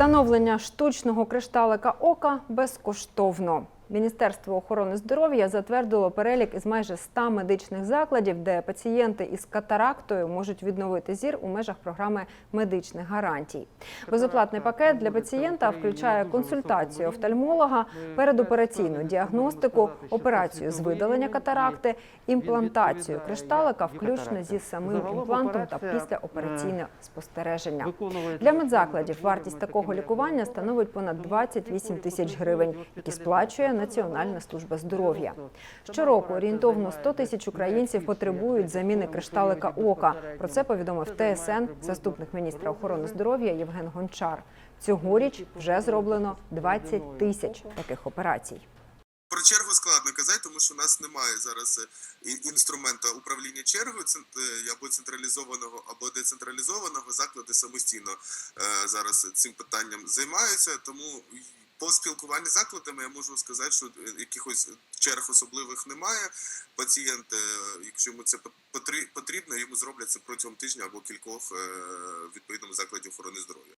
Встановлення штучного кришталика ока безкоштовно. Міністерство охорони здоров'я затвердило перелік із майже 100 медичних закладів, де пацієнти із катарактою можуть відновити зір у межах програми медичних гарантій. Безоплатний пакет для пацієнта включає консультацію офтальмолога, передопераційну діагностику, операцію з видалення катаракти, імплантацію кришталика, включно зі самим імплантом та післяопераційне спостереження. Для медзакладів вартість такого лікування становить понад 28 тисяч гривень, які сплачує Національна служба здоров'я. Щороку орієнтовно 100 тисяч українців потребують заміни кришталика ока. Про це повідомив ТСН заступник міністра охорони здоров'я Євген Гончар. Цьогоріч вже зроблено 20 тисяч таких операцій. Про чергу складно казати, тому що у нас немає зараз е, інструмента управління чергою е, або централізованого, або децентралізованого. Заклади самостійно е, зараз цим питанням займаються. Тому по спілкуванні з закладами я можу сказати, що е, якихось черг особливих немає. Пацієнт, е, якщо йому це потрібно, йому зроблять це протягом тижня або кількох відповідному відповідно закладів охорони здоров'я.